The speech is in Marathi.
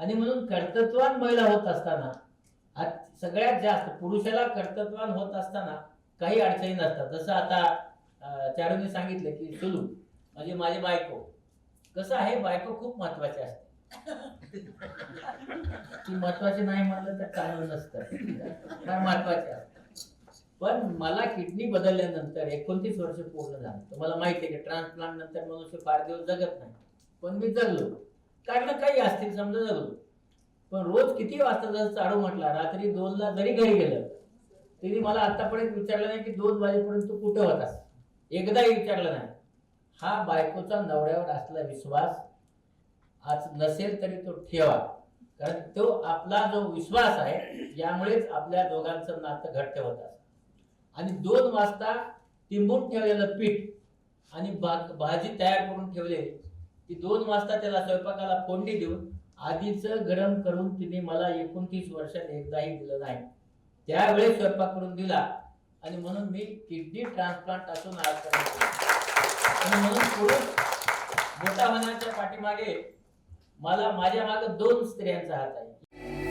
आणि म्हणून कर्तृत्वान महिला होत असताना आज सगळ्यात जास्त पुरुषाला कर्तृत्वान होत असताना काही अडचणी नसतात. जसं आता अं, चारूने सांगितलं की सुलू म्हणजे माझी बायको. कसं आहे बायको खूप महत्वाची असते. ती महत्वाची नाही म्हणलं तर चांगलं नसतं. फार महत्वाची असते. पण मला किडनी बदलल्यानंतर एकोणतीस वर्ष पूर्ण झालं. तुम्हाला माहिती आहे की ट्रान्सप्लांट नंतर मनुष्य फार दिवस जगत नाही. पण मी जगलो. कारण काही असतील समजा जगलो. पण रोज किती वाजता जर चालू म्हटला रात्री दोनला जरी घरी गेलं तरी मला आतापर्यंत विचारलं नाही की दोन वाजेपर्यंत तू कुठं होतास. एकदाही विचारलं नाही. हा बायकोचा नवऱ्यावर असला विश्वास आज नसेल तरी तो ठेवा. कारण तो आपला जो विश्वास आहे यामुळेच आपल्या दोघांचं नातं घट्ट होत आणि दोन वाजता टिंबून ठेवलेलं पीठ आणि भाजी तयार करून ठेवलेली की दोन वाजता त्याला स्वयंपाकाला फोंडी देऊन आधीच गरम करून तिने मला एकोणतीस वर्षात एकदाही दिलं नाही. त्यावेळेस स्वयंपाक करून दिला आणि म्हणून मी किडनी ट्रान्सप्लांट असून आज आणि म्हणून पुरुष मोठा होण्याच्या पाठीमागे मला माझ्या मागे दोन स्त्रियांचा हात आहे.